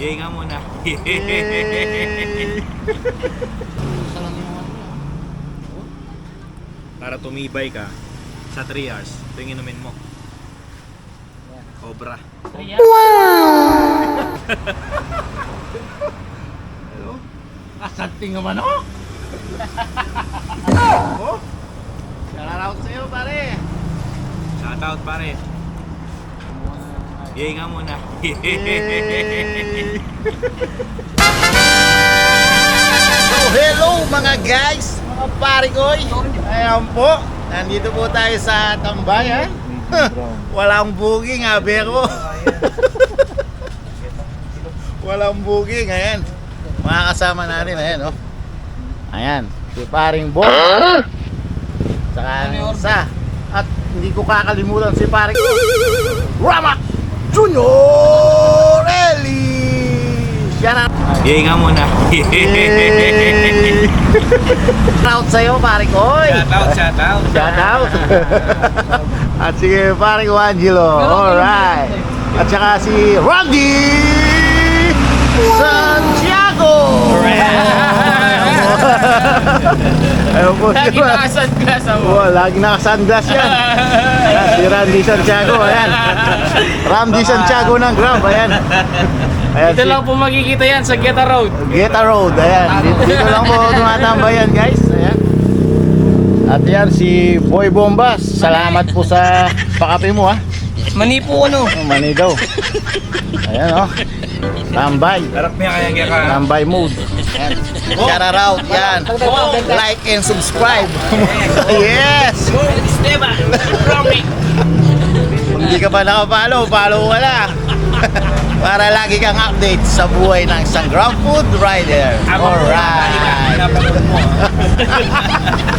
Yay nga muna. Ano. Para tumibay ka sa 3 hours. Ito yung inumin mo. Cobra. Asanting naman ako. oh. Shout out sa'yo pare. Shoutout pare. Yay nga muna. So hello mga guys, mga pare koy. Ayan po, nandito po tayo sa Tambayan. Walang booking ha, Beko. Walang booking, ayan. Mga kasama natin, ayan oh. Ayan, si paring Bo. Saka isa. At hindi ko kakalimutan si paring Rama Junior Eli. Shout out. Yay nga muna. Shout sa'yo, pare ko. Shoutout, shoutout. Shout out. At sige, pare ko, Angelo. Alright. At saka si Randy Ayun po Lagi siya. nakasunglass ako. Oh, lagi naka-sunglass yan. Ayan, si Randy Santiago, ayan. Randy Santiago ng Grab, ayan. Ayan, Dito si- lang po makikita yan sa Geta Road. Geta Road, ayan. Dito, dito lang po tumatambayan, guys. Ayan. At yan si Boy Bombas. Salamat po sa pakape mo, ha. Mani po ano. Oh, mani daw. Ayan, oh. Tambay. Harap niya kaya kaya ka. Tambay mode. Ayan. Shout out, yan. Like and subscribe. yes! Esteban, hindi ka pa nakapalo, follow ka na. Para lagi kang update sa buhay ng isang Grab Food Rider. Alright.